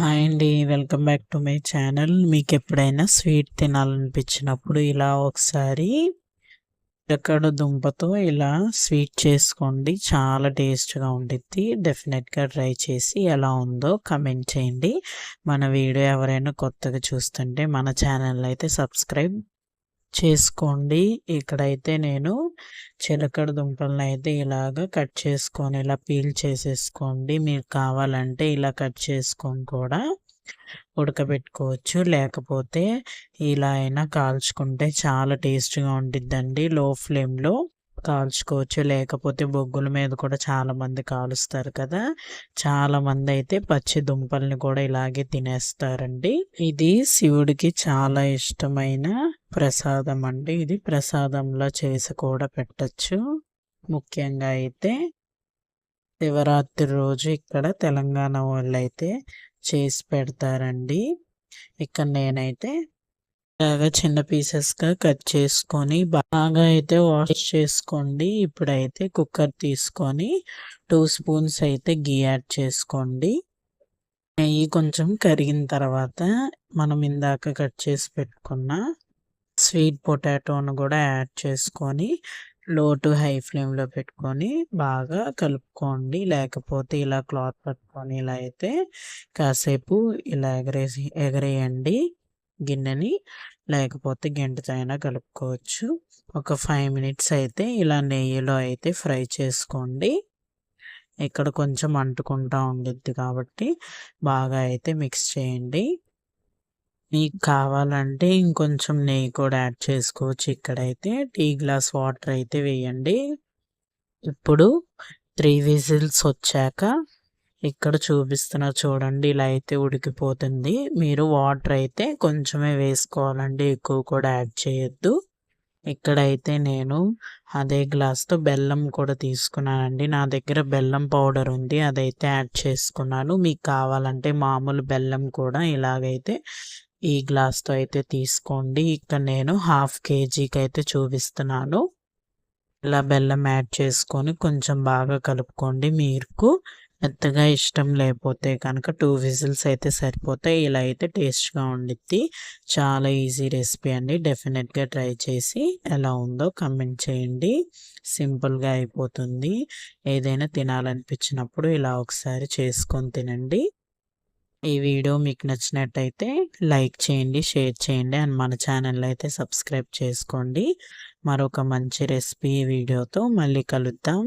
Hi అండి. Welcome back to my channel. మీకు ఎప్పుడైనా స్వీట్ తినాలనిపించినప్పుడు ఇలా ఒకసారి ఎక్కడ దుంపతో ఇలా స్వీట్ చేసుకోండి. చాలా టేస్ట్గా ఉండిద్ది. డెఫినెట్గా ట్రై చేసి ఎలా ఉందో కమెంట్ చేయండి. మన వీడియో ఎవరైనా కొత్తగా చూస్తుంటే మన ఛానల్ అయితే సబ్స్క్రైబ్ చేసుకోండి. ఇక్కడైతే నేను చిలకడ దుంపలను అయితే ఇలాగ కట్ చేసుకొని ఇలా పీల్ చేసేసుకోండి. మీకు కావాలంటే ఇలా కట్ చేసుకొని కూడా ఉడకబెట్టుకోవచ్చు. లేకపోతే ఇలా అయినా కాల్చుకుంటే చాలా టేస్ట్గా ఉంటుందండి లో ఫ్లేమ్లో కాల్చుకోవచ్చు. లేకపోతే బొగ్గుల మీద కూడా చాలామంది కాలుస్తారు కదా! చాలామంది అయితే పచ్చి దుంపల్ని కూడా ఇలాగే తినేస్తారండి. ఇది శివుడికి చాలా ఇష్టమైన ప్రసాదం అండి ఇది ప్రసాదంలో చేసి కూడా పెట్టచ్చు. ముఖ్యంగా అయితే శివరాత్రి రోజు ఇక్కడ తెలంగాణ వాళ్ళు అయితే చేసి పెడతారండి. ఇక్కడ నేనైతే బాగా చిన్న పీసెస్గా కట్ చేసుకొని బాగా అయితే వాష్ చేసుకోండి. ఇప్పుడైతే కుక్కర్ తీసుకొని టూ స్పూన్స్ అయితే గీ యాడ్ చేసుకోండి. నెయ్యి కొంచెం కరిగిన తర్వాత మనం ఇందాక కట్ చేసి పెట్టుకున్న స్వీట్ పొటాటోను కూడా యాడ్ చేసుకొని లో టు హై ఫ్లేమ్లో పెట్టుకొని బాగా కలుపుకోండి. లేకపోతే ఇలా క్లాత్ పట్టుకొని ఇలా అయితే కాసేపు ఇలా ఎగరేసి ఎగరేయండి గిన్నెని. లేకపోతే గింటతో అయినా కలుపుకోవచ్చు. ఒక ఫైవ్ మినిట్స్ అయితే ఇలా నెయ్యిలో అయితే ఫ్రై చేసుకోండి. ఇక్కడ కొంచెం అంటుకుంటా ఉండిద్ది కాబట్టి బాగా అయితే మిక్స్ చేయండి. మీకు కావాలంటే ఇంకొంచెం నెయ్యి కూడా యాడ్ చేసుకోవచ్చు ఇక్కడైతే. టీ గ్లాస్ వాటర్ అయితే వేయండి. ఇప్పుడు త్రీ విజిల్స్ వచ్చాక ఇక్కడ చూపిస్తున్నా చూడండి ఇలా అయితే ఉడికిపోతుంది. మీరు వాటర్ అయితే కొంచెమే వేసుకోవాలండి ఎక్కువ కూడా యాడ్ చేయొద్దు. ఇక్కడైతే నేను అదే గ్లాస్తో బెల్లం కూడా తీసుకున్నానండి. నా దగ్గర బెల్లం పౌడర్ ఉంది అదైతే యాడ్ చేసుకున్నాను. మీకు కావాలంటే మామూలు బెల్లం కూడా ఇలాగైతే ఈ గ్లాస్తో అయితే తీసుకోండి. ఇక్కడ నేను హాఫ్ కేజీకి అయితే చూపిస్తున్నాను. ఇలా బెల్లం యాడ్ చేసుకొని కొంచెం బాగా కలుపుకోండి మీకు. మెత్తగా ఇష్టం లేకపోతే కనుక టూ విజిల్స్ అయితే సరిపోతాయి. ఇలా అయితే టేస్ట్గా ఉండిద్ది. చాలా ఈజీ రెసిపీ అండి. డెఫినెట్గా ట్రై చేసి ఎలా ఉందో కమెంట్ చేయండి. సింపుల్గా అయిపోతుంది. ఏదైనా తినాలనిపించినప్పుడు ఇలా ఒకసారి చేసుకొని తినండి. ఈ వీడియో మీకు నచ్చినట్టయితే లైక్ చేయండి షేర్ చేయండి అండ్ మన ఛానల్ అయితే సబ్స్క్రైబ్ చేసుకోండి. మరొక మంచి రెసిపీ వీడియోతో మళ్ళీ కలుద్దాం.